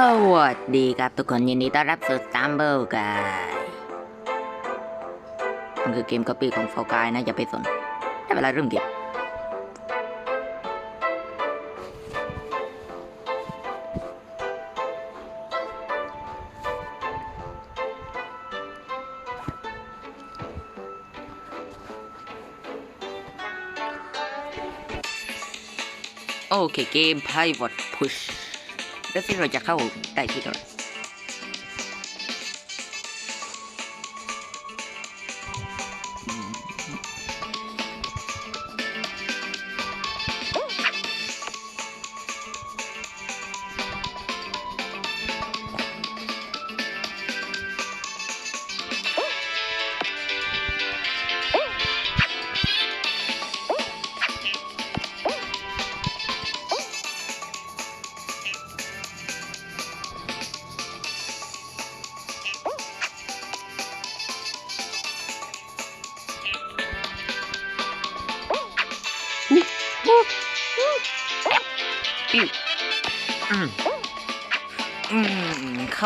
สวัสดีครับทุกคนยินดีต้อนรับสู่ Stumble Guy มันคือเกม copy ของ Fall Guy นะ อย่าไปสนได้เวลาเริ่มเกมโอเคเกม Pivot Push แล้วที่เราจะเข้าใต้ที่ตรงไหน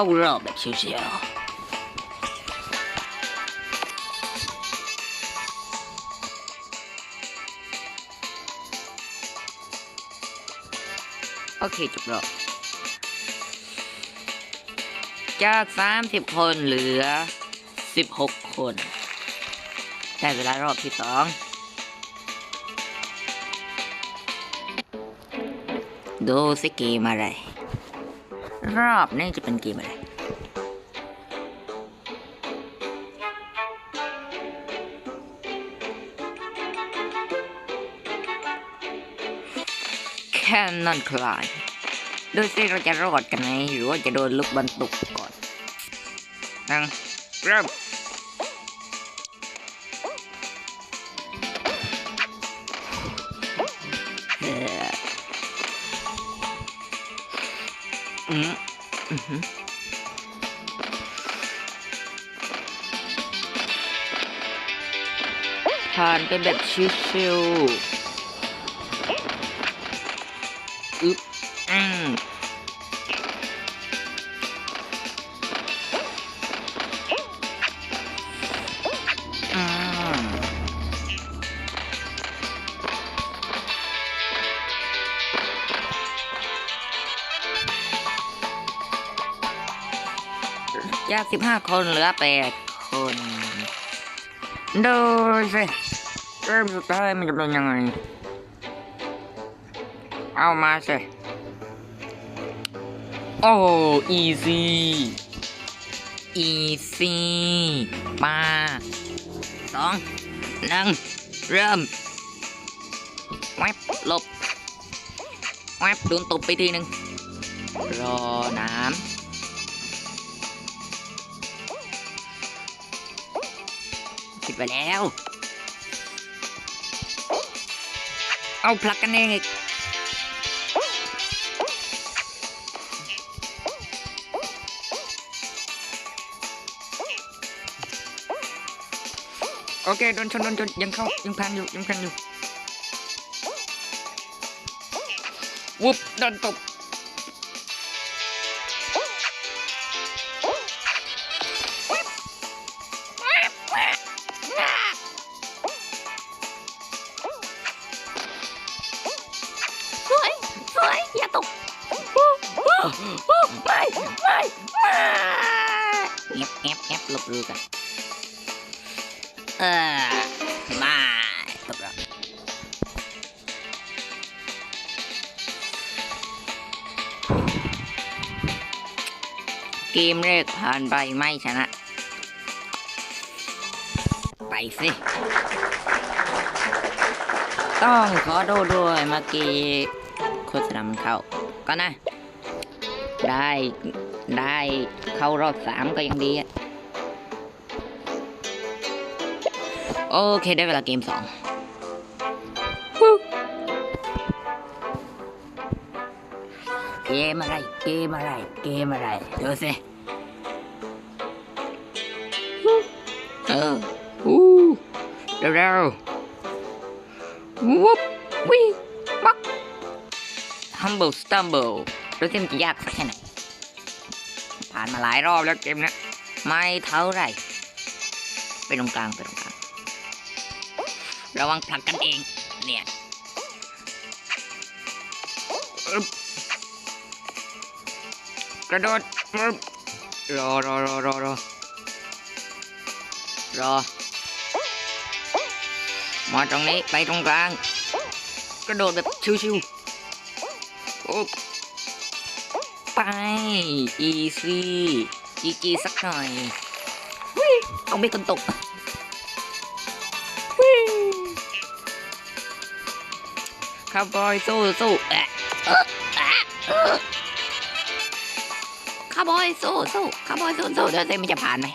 เข้ารอบแบบเชียวๆ โอเคจบรอบจากสามสิบคนเหลือสิบหกคน ได้เวลารอบที่สองดูสิเกมอะไร รอบนี้จะเป็นเกมอะไรแค่นั่นคลายดูสิเราจะรอดกันไหมหรือว่าจะโดนลูกบอลตกก่อนนังเริ่ม อืมอือหือผ่านแบบชิวๆอึ๊บอืม สิบห้าคนเหลือแปดคนดูสิเริ่มสุดท้ายมันจะเป็นยังไง เอามาสิ โอ้อีซี่อีซี่มาสองหนึ่งเริ่มแวบหลบแวบโดนตบไปทีหนึ่งรอน้ำ ไปแล้ว เอาผลักกันเองอีกโอเคโดนชนโดนชนยังเข้ายังพันอยู่ยังพันอยู่วุบโดนตบ หลบรูกันเออมาตบเราเกมแรกผ่านไปไม่ชนะ ไปสิ ต้องขอโทษด้วยเมื่อกี้โฆษณามันเข้า ก็นะ ได้ได้เข้ารอบสามก็ยังดีอะ โอเคได้เวลาเกมสองวู้เกมอะไร เกมอะไร เกมอะไรดูสิวู้เออวู้เร็วๆวุบวิบัก humble stumble รู้สิมันจะยากสักแค่ไหนผ่านมาหลายรอบแล้วเกมเนี้ยไม่เท่าไหร่ไปตรงกลางไปตรงกลาง ระวังผลักกันเอง เนี่ยกระโดดอึ๊บรอรอรอรอรอรอมาตรงนี้ไปตรงกลาง กระโดดแบบชิวๆโอ้ไป อีซี่จีจีสักหน่อยวิเอาไม่คนตก คาวบอยสู้สู้แอะเอะแอะเอะคาวบอยสู้สู้คาวบอยสู้สู้เดี๋ยวเต้มันจะผ่านไหม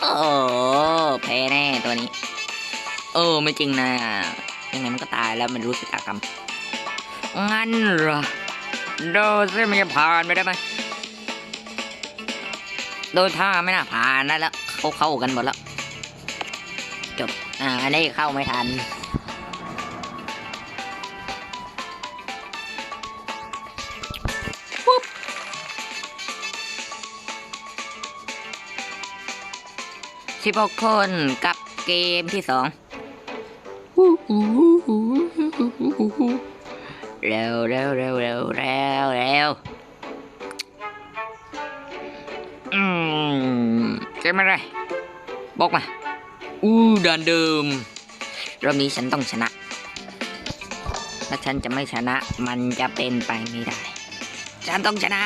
โอ้แพ้แน่ตัวนี้ เออไม่จริงนะยังไงมันก็ตายแล้วมันรู้สึกอากรรมงั้นเหรอโดนซิมันจะผ่านไปได้ไหมโดนท่าไม่น่าผ่านได้แล้วเขาเข้ากันหมดแล้วจบอ่าอันนี้เข้าไม่ทัน สิบหกคนกับเกมที่สองเร็วเร็วเร็วเร็วเร็วเร็วอืมเกมอะไรบอกมา อู้ด่านเดิมรอบนี้ฉันต้องชนะ ถ้าฉันจะไม่ชนะ มันจะเป็นไปไม่ได้ ฉันต้องชนะ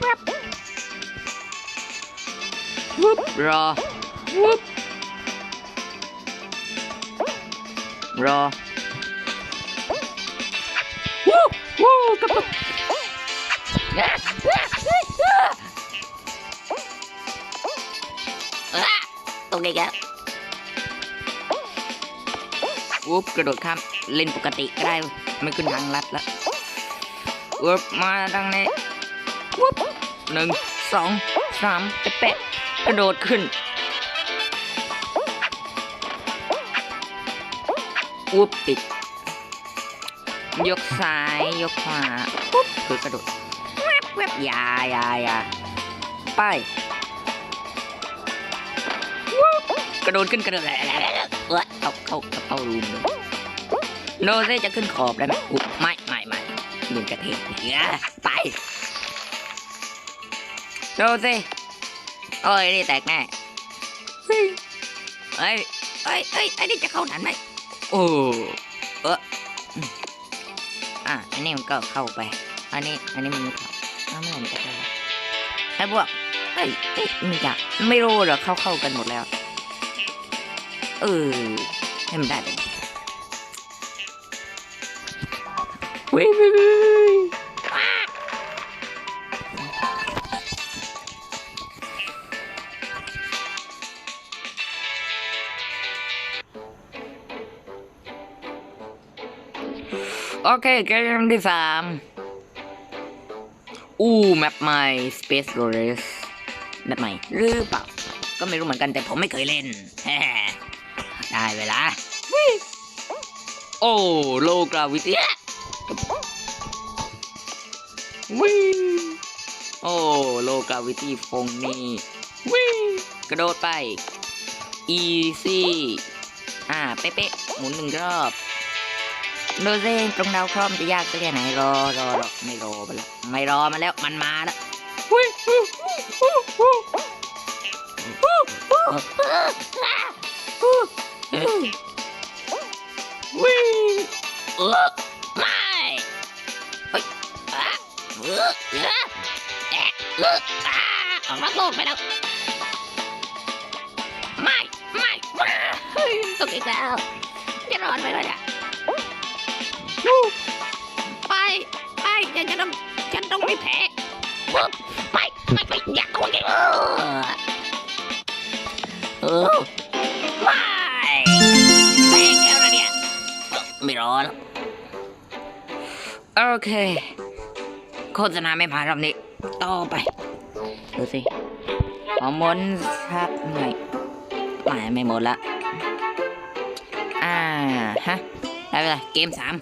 แว๊บแว๊บวุบรอวุบรอวู้วู้กระตุกอะตรงนี้แกวูบกระโดดข้ามเล่นปกติก็ได้เว้ยไม่ขึ้นทางลัดแล้ววูบมาทางนี้ วบหนึ่งสองสามจะเป๊ะกระโดดขึ้นวุบติด ยกซ้ายยกขวาปุ๊บคือกระโดดแวบแวบอยาอยาอยาไปวุบกระโดดขึ้นกระโดดเออเข้าเข้าเข้ารูมเลยโนเซจะขึ้นขอบได้ไหมอุ๊บไม่ไม่ไม่ยืนกระเทกเหี้ยไป โนเซโอ้ยนี่แตกแน่เฮ้ยเอ้ยเอ้ยเอ้ยไอ้นี่จะเข้าทันไหมโอ้เอออืมอะอันนี้มันก็เข้าไป อันนี้ อันนี้มันไม่เข้าอ้าวไม่มันจะเข้าไอ้พวกเอ้ยเอ้ยไมีจะไม่รู้เหรอเข้าเข้ากันหมดแล้วเออให้มันได้ไปเว้ย โอเคเกมที่สามอู้แมปใหม่ Space Race แมปใหม่หรือเปล่า ก็ไม่รู้เหมือนกันแต่ผมไม่เคยเล่น ได้เวลา โอ้โลกราวิตี้วิโอ้โลกราวิตี้ฟงนี่วิกระโดดไป อีซี่ อ่า เป๊ะๆหมุนหนึ่งรอบ ดูสิตรงดาวเคราะห์มันจะยากสักแค่ไหนรอรอรอไม่รอไปแล้วไม่รอมาแล้วมันมาแล้ววิวิเออไม่เฮ้ยอะเออเออแอะเอออ่าออกนอกโลกไปแล้วไม่ไม่เฮ้ยตกอีกแล้วจะรอดไปเลยอะ ฉันจะต้องฉันต้องไม่แพ้ปุ๊บไปไม่ไปอยากคุยกันเออเออไม่แพ้แล้วนะเนี่ยไม่รอแล้วโอเคโฆษณาไม่ผ่านรอบนี้ ต่อไป ดูสิขอมนสักหน่อยไม่ไม่หมดละ อ่า ฮะ ได้เวลาเกมสาม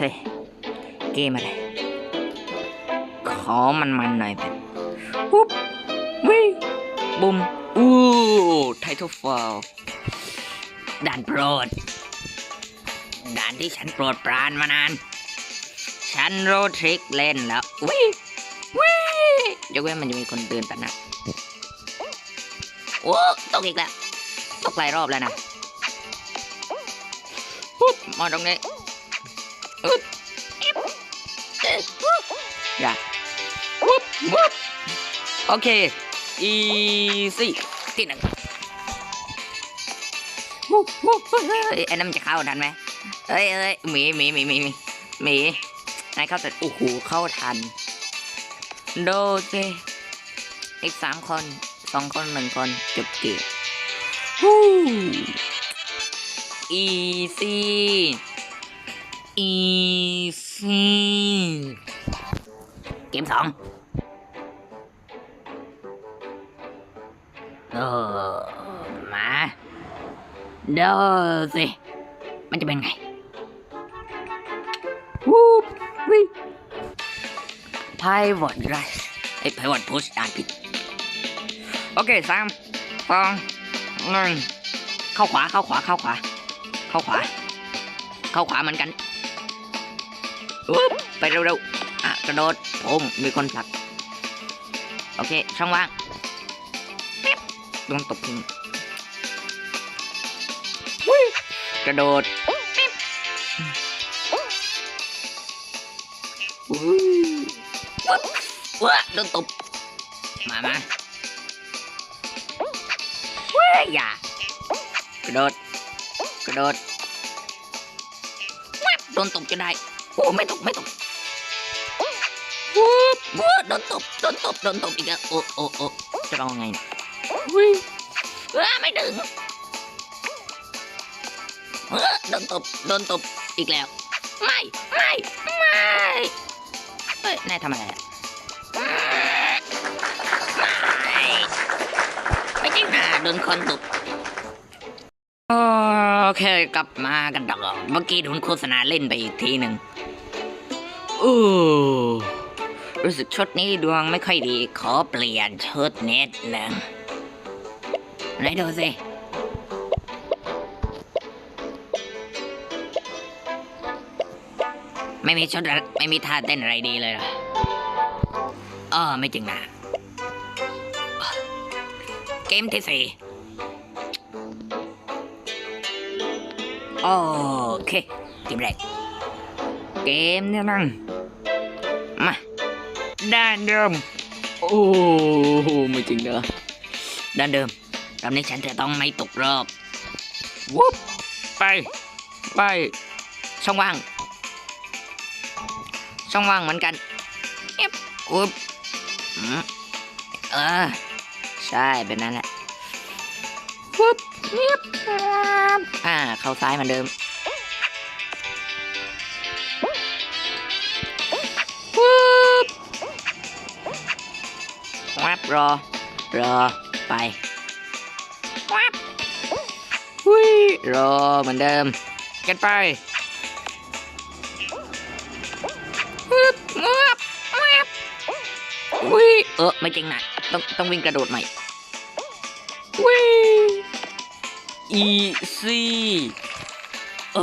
สิเกมอะไร ขอมันมันหน่อยเป็นปุ๊บวิบุมอู้ไททอลฟอลด่านโปรด ด่านที่ฉันโปรดปรานมานาน ฉันโรทริกเล่นแล้ววิวิยกเว้นมันจะมีคนเดินตัดหน้าโอ้ตกอีกแล้ว ตกหลายรอบแล้วนะปุ๊บมาตรงนี้ อย่าปุ๊บปุ๊บโอเคอีซี่ที่หนึ่งปุ๊บปุ๊บไอ้นั่นมันจะเข้าทันไหมเอ้ยเอ้ยหมีหมีหมีหมีหมีหมีนายเข้าแต่โอ้โหเข้าทัน โดสิอีกสามคนสองคนหนึ่งคนจบเกมฮู้อีซี่อีซี่ เกมสองเออมาเด้อสิ มันจะเป็นไงวูบวิไพวอดไรไอ้ไพวอดพุชอ่านผิด โอเคสามสองหนึ่งเข้าขวาเข้าขวาเข้าขวา เข้าขวา เข้าขวาเหมือนกันอุ๊บไปเร็วๆ ระโดดผมมีคนผลัก โอเค ช่องว่างปิ๊บโดนตบทิ้งกระโดดปิ๊บอุ้ยว้าโดนตบ มามาเฮ้ยอย่ากระโดด กระโดดโดนตบจะได้ โอ้ ไม่ตก ไม่ตกวูบ วูบโดนตบโดนตบโดนตบอีกแล้วโอ้โอ้โอ้จะเอาไงเนี่ยวิเออไม่ถึงเออโดนตบโดนตบอีกแล้ว ไม่ไม่ไม่เอ้ยนายทำอะไรอะไม่ไม่จริงนะโดนคนตบโอเคกลับมากันต่อเมื่อกี้โดนโฆษณาเล่นไปอีกทีหนึ่งโอ้ รู้สึกชุดนี้ดวงไม่ค่อยดี ขอเปลี่ยนชุดนิดหนึ่งไหนดูสิไม่มีชุดไม่มีท่าเต้นอะไรดีเลยเหรออ๋อไม่จริงนะ เกมที่สี่โอเค เกมแรกเกมเนี่ยนั่ง ด้านเดิม โอ้โหไม่จริงเด้อด้านเดิมรอบนี้ฉันจะต้องไม่ตกรอบวุบไป ไป ช่องว่าง ช่องว่างเหมือนกันเอฟวุบอืมเออ ใช่เป็นนั้นแหละวุบเงียบอ่า เข้าซ้ายเหมือนเดิม รอ รอ ไปวับวิรอเหมือนเดิม กันไปวุ้ยเออไม่จริงนะต้องต้องวิ่งกระโดดใหม่วิอีซี่เอ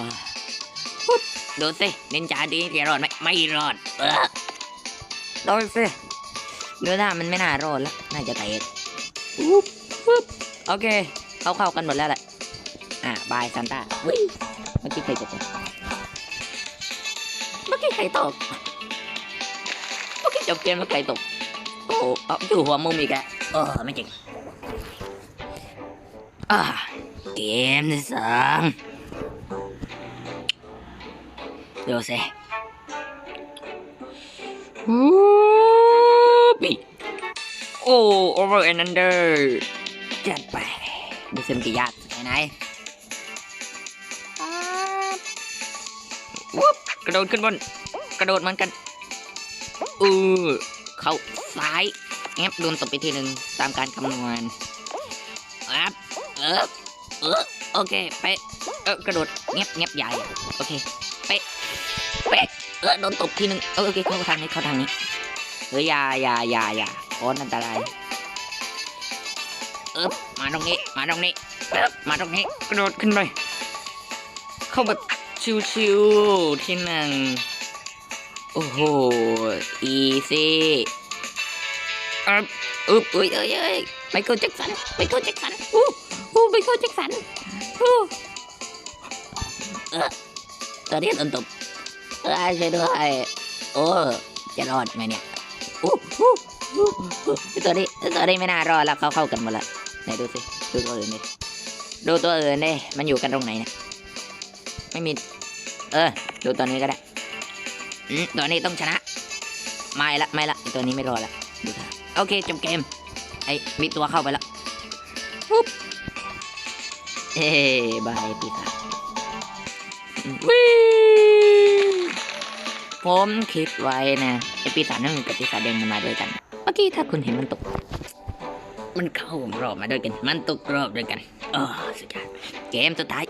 อดูสินินจาดีจะรอดไหมไม่รอดเออดูสิ ดูหน้ามันไม่น่ารอดแล้วน่าจะแตกปุ๊บปุ๊บโอเค เข้าเข้ากันหมดแล้วแหละ อะบายซันต้าวิเมื่อกี้ใครตกวะเมื่อกี้ใครตกเมื่อกี้จบเกมแล้วใครตก โอ้โหเอาอยู่หัวมุมอีกอะเออไม่จริงอ่าเกมที่สองดูสิฮูปี โอ้โอเวอร์แอนด์เดอร์จัดไปดูสิมันจะยากไหนไหนวุบกระโดดขึ้นบน กระโดดเหมือนกันอือเข้าซ้ายแงบโดนตบไปทีหนึ่งตามการคำนวณอับเออเออโอเคไปเออกระโดดเงียบเงียบใหญ่โอเคไปเออโดนตบทีหนึ่งเออโอเคเข้าทางนี้เข้าทางนี้เฮ้ยอย่าอย่าอย่าอย่า โอนอันตรายเอ๊บมาตรงนี้ มาตรงนี้เอ๊บมาตรงนี้กระโดดขึ้นไปเข้าแบบชิวๆที่หนึ่งโอ้โหอีซี่เอ๊บอึ๊บเอ้ยเอ้ยเอ้ยไมเคิลแจ็คสันไมเคิลแจ็คสันอู้อู้ไมเคิลแจ็คสันอู้เออตอนนี้โดนตบเออช่วยด้วยโอ้จะรอดไหมเนี่ยโอ้โห ตัวนี้ตัวนี้ไม่น่ารอดแล้วเขาเข้ากันหมดละไหนดูสิดูตัวอื่นดิดูตัวอื่นดิมันอยู่กันตรงไหนเนี่ยไม่มี เออ ดูตัวนี้ก็ได้อืมตัวนี้ต้องชนะ ไม่ละไม่ละไอ้ตัวนี้ไม่รอดละดูท่าโอเคจบเกม ไอ้มีตัวเข้าไปแล้วปุ๊บเอ้บายปีศาจวิผมคิดไว้นะไอปีศาจนั่นกับปีศาจแดงมันมาด้วยกันเมื่อกี้ถ้าคุณเห็นมันตก มันเข้ารอบมาด้วยกัน มันตกรอบด้วยกันเออสุดยอดเกมสุดท้าย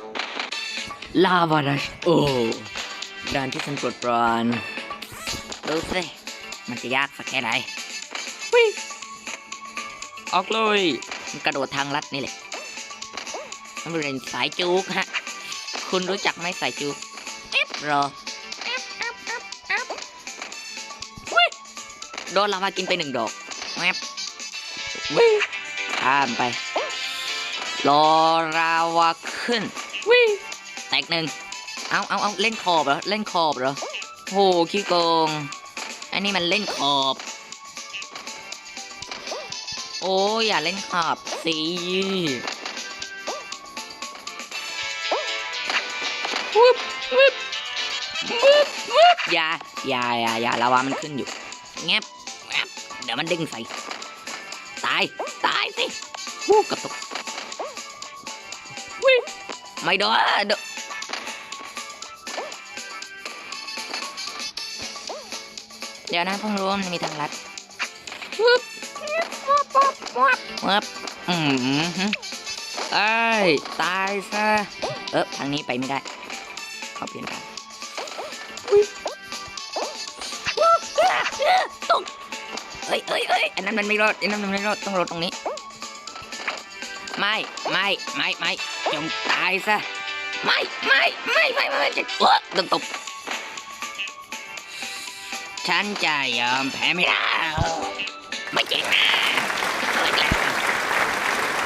ลาวาดัชโอ้ด่านที่ฉันปวดปรานดูสิมันจะยากสักแค่ไหนวิออกเลยมันกระโดดทางลัดนี่แหละมันเป็นสายจูกฮะ คุณรู้จักไหมสายจูกเอฟรอ โดนลาวากินไปหนึ่งดอกแวบวิข้ามไป รอราวาขึ้นวิแตกหนึ่งเอาเอาเอาเล่นขอบเหรอ เล่นขอบเหรอโหขี้โกง อันนี้มันเล่นขอบ โอ้ยอย่าเล่นขอบสิวุบวุบวุบวุบอย่าอย่าอย่าอย่าลาวามันขึ้นอยู่แงบแงบ ดี๋ยวมันดึงใส่ ตาย ตายสิวู้กระตุกวิไม่โดนโดนเดี๋ยวนะเพิ่งรู้ว่ามันมีทางลัดวุบวับวับวับวับอืมฮึเอ้ย ตายซะ เออทางนี้ไปไม่ได้เขาเปลี่ยนทาง เอ้ยเอ้ยเอ้ยอันนั้นมันไม่รอดอันนั้นมันไม่รอดต้องรอดตรงนี้ ไม่ไม่ไม่ไม่จงตายซะไม่ไม่ไม่ไม่ไม่จะเออโดนตบฉันจะยอมแพ้ไม่ได้ไม่จริงนะไม่จริง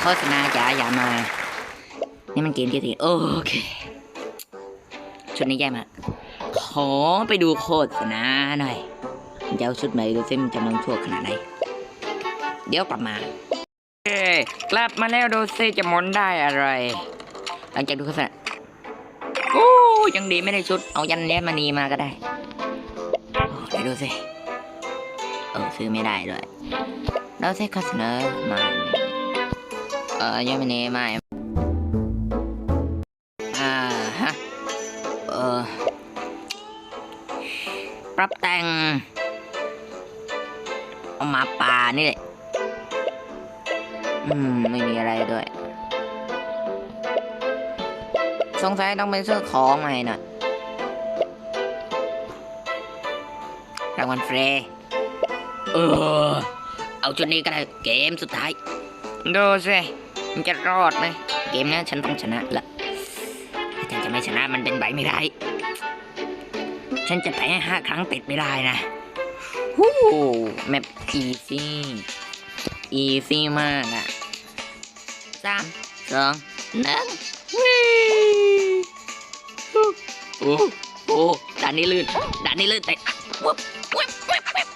โฆษณาจ๋าอย่ามา นี่มันเกมที่สี่โอเคชุดนี้แย่มากขอไปดูโฆษณาหน่อย จะเอาชุดใหม่ดูซิมันจะมังชั่วขนาดไหน เดี๋ยวกลับมาเอ้ยกลับมาแล้วดูซิจะหมุนได้อะไร หลังจากดูโฆษณาโอ้ยังดีไม่ได้ชุด เอายันแย้มณีมาก็ได้เดี๋ยวดูสิเออซื้อไม่ได้ด้วยแล้วซิข้อเสนอมาเออยันมณีไม่อ่า ต้องไปซื้อของใหม่น่ะรางวัลเฟรเออ เอาชุดนี้ก็ได้เกมสุดท้าย ดูสิมันจะรอดไหมเกมนี้ฉันต้องชนะละถ้าฉันจะไม่ชนะมันเป็นใบไม่ได้ ฉันจะแพ้ห้าครั้งติดไม่ได้นะฮู้แมปอีซี่อีซี่มากอะสามสองหนึ่ง อ้โอ้ด่านนี้ลื่นด่านนี้ลื่นแต่วับวับวับวับ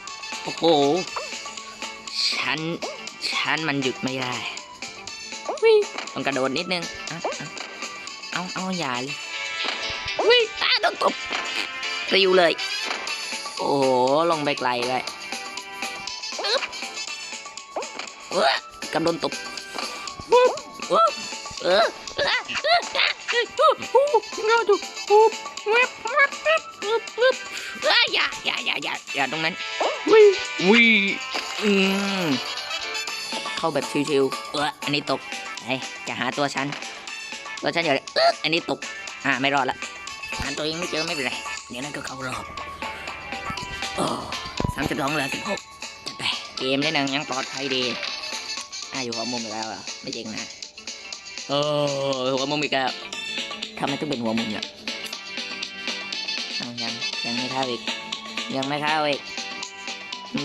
โอ้โห ฉัน ฉันมันหยุดไม่ได้วิ่งต้องกระโดดนิดนึงอะอะเอาเอาอย่าเลยวิ่งตาโดนตบติวเลย โอ้โห ลงไปไกลเลยอึ๊บเว้อกำโดนตบวุ๊บวุ๊บเออเออเออเออเออโอ้โหน่าดูปุ๊บเว็บว็บว็บว็บว็บเอ้ยอย่าอย่าอย่าอย่าอย่าตรงนั้นวิวิอืมเข้าแบบชิวๆเอออันนี้ตกเฮ้ยจะหาตัวฉันตัวฉันอยู่เลยเอออันนี้ตกอ่าไม่รอดละหาตัวเองไม่เจอไม่เป็นไรเดี๋ยวนั้นก็เข้ารอบโอ้สามสิบสองเหลือสิบหกจัดไปเกมได้หนึ่งยังปลอดภัยดีอะอยู่หัวมุมอีกแล้วเหรอไม่จริงนะโอ้หัวมุมอีกแล้วทำไมต้องเป็นหัวมุมเนี่ย ยังยังไม่เข้าอีก ยังไม่เข้าอีก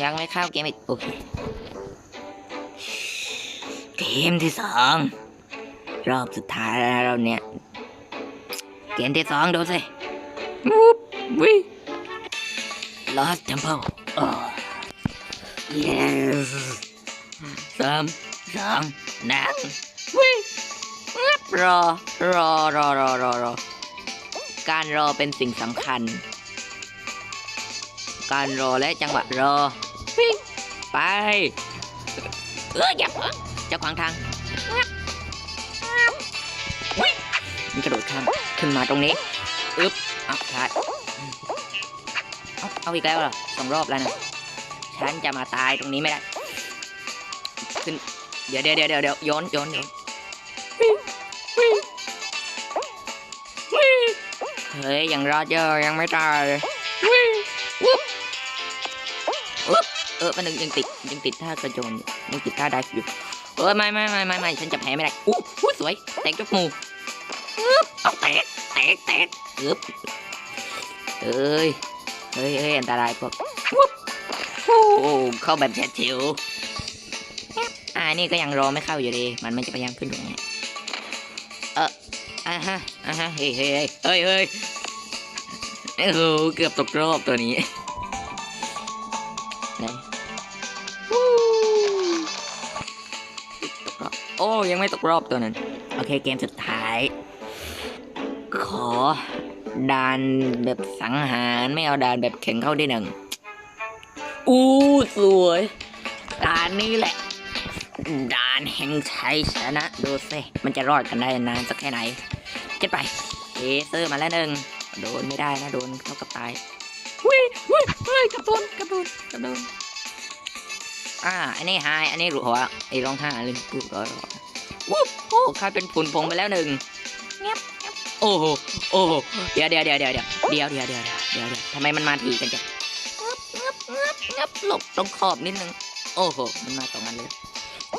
ยังไม่เข้าเกมอีกโอเคเกมที่สองรอบสุดท้ายแล้วเราเนี่ยเกมที่สองดูสิวุบวิ Lost Temple โอ้ yes สามสองหนึ่งวิงับรอรอรอรอรอรอ การรอเป็นสิ่งสำคัญ การรอและจังหวะรอวิ่งไปเอออย่าเพิ่งจะขวางทางวิ่งมันกระโดดข้ามขึ้นมาตรงนี้อึ๊บเอาพลาดเอาเอาอีกแล้วเหรอสองรอบแล้วนะฉันจะมาตายตรงนี้ไม่ได้ขึ้นเดี๋ยวเดี๋ยวเดี๋ยวเดี๋ยวเดี๋ยวโยนยนโยน เฮ้ยยังรอดเยอะยังไม่ตายเลยวิ่งวุ๊บวุ๊บเออมันยังยังติดยังติดท่ากระโจนยังติดท่าไดฟ์อยู่เออไม่ไม่ไม่ไม่ไม่ฉันจะแพ้ไม่ได้อู้หูสวยแตกยกมูเอาแตกแตกแตกอึ๊บเอ้ยเฮ้ยเฮ้ยอันตรายพวกวุ๊บโอ้เข้าแบบแฉชิวอ่านี่ก็ยังรอไม่เข้าอยู่ดี มันไม่จะพยายามขึ้นตรงนี้เอ ออ่าฮะอ่าฮะเฮ้ยเฮ้ยเฮ้ยเฮ้ยโอ้โหเกือบตกรอบตัวนี้ไหนโอ้ยังไม่ตกรอบตัวนั้น โอเคเกมสุดท้าย ขอดานแบบสังหารไม่เอาดานแบบแข็งเข้าได้หนึ่งอู้สวยดานนี้แหละดานแห่งชัยชนะ ดูสิมันจะรอดกันได้นานสักแค่ไหนเจ็ดไปเอเซอร์มาแล้วหนึ่งโดนไม่ได้นะโดนเท่ากับตายวิวิเฮ้ยกระโดนกระโดนกระโดนอ่าอันนี้ไฮอันนี้หลุดหัวไอ้ร้องห้าลืมพูดก็วุ๊บโอ้ใครเป็นฝุ่นพงไปแล้วหนึ่งเงียบเงียบโอ้โหโอ้โหเดี๋ยวเดี๋ยวเดี๋ยวเดี๋ยวเดี๋ยวเดี๋ยวเดี๋ยวเดี๋ยวเดี๋ยวทำไมมันมาที่กันจังเงียบเงียบเงียบหลบตรงขอบนิดนึงโอ้โหมันมาสองอันเลย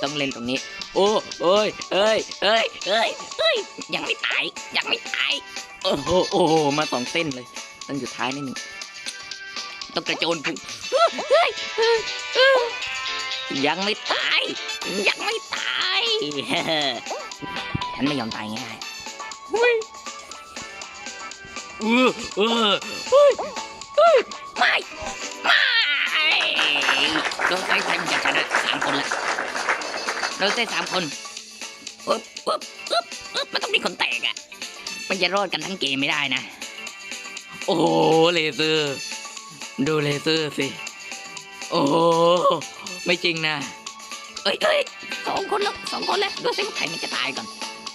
ต้องเล่นตรงนี้ โอ้เอ้ยเอ้ยเอ้ยเอ้ยเอ้ยยังไม่ตายยังไม่ตายโอ้โหโอ้โหมาสองเส้นเลยต้นสุดท้ายนิดหนึ่งต้องกระโจนพุ่งเฮ้ยเฮ้ยเฮ้ยยังไม่ตาย ยังไม่ตายฉันไม่ยอมตายง่ายๆเฮ้ยเออเออเฮ้ยเฮ้ยไม่ ไม่เราใช้ใครมันจะชนะสามคนละ เราได้สามคนปึ๊บปึ๊บปึ๊บปึ๊บมันต้องมีคนแตกอะ มันจะรอดกันทั้งเกมไม่ได้นะ โอ้โหเลเซอร์ ดูเลเซอร์สิ โอ้ไม่จริงนะเอ้ยเอ้ยสองคนแล้วสองคนแล้วดูสิใครมันจะตายก่อน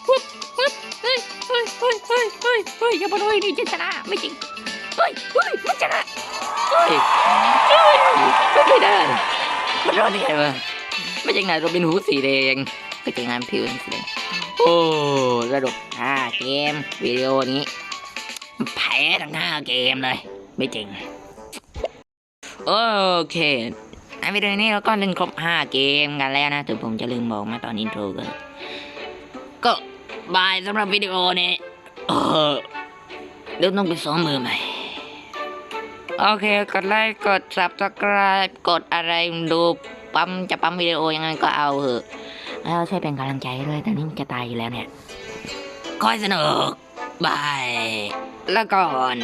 ปึ๊บปึ๊บเฮ้ยเฮ้ยเฮ้ยเฮ้ยเฮ้ยเฮ้ยอย่ามาด้วยนี่จะชนะไม่จริงเฮ้ยเฮ้ยมันชนะเฮ้ยเฮ้ยไม่ได้มันรอดได้ไงวะ ไม่ใช่งานโรบินฮูดสีแดงก็จะงานผิวสีแดงโอ้ระดับห้าเกมวิดีโอนี้แพ้ทั้งห้าเกมเลย ไม่จริง โอเคในวิดีโอนี้เราก็เล่นครบห้าเกมกันแล้วนะถึงผมจะลืมบอกมาตอนอินโทรกันก็บายสำหรับวิดีโอนี้เออเดี๋ยวต้องไปซ้อมมือใหม่โอเค กดไลค์ กด subscribe กดอะไรดู ปั๊มจะปั๊มวิดีโอยังไงก็เอาเถอะแล้วช่วยเป็นกำลังใจด้วยตอนนี้มันจะตายอยู่แล้วเนี่ยคอยสนุกบายแล้วก่อน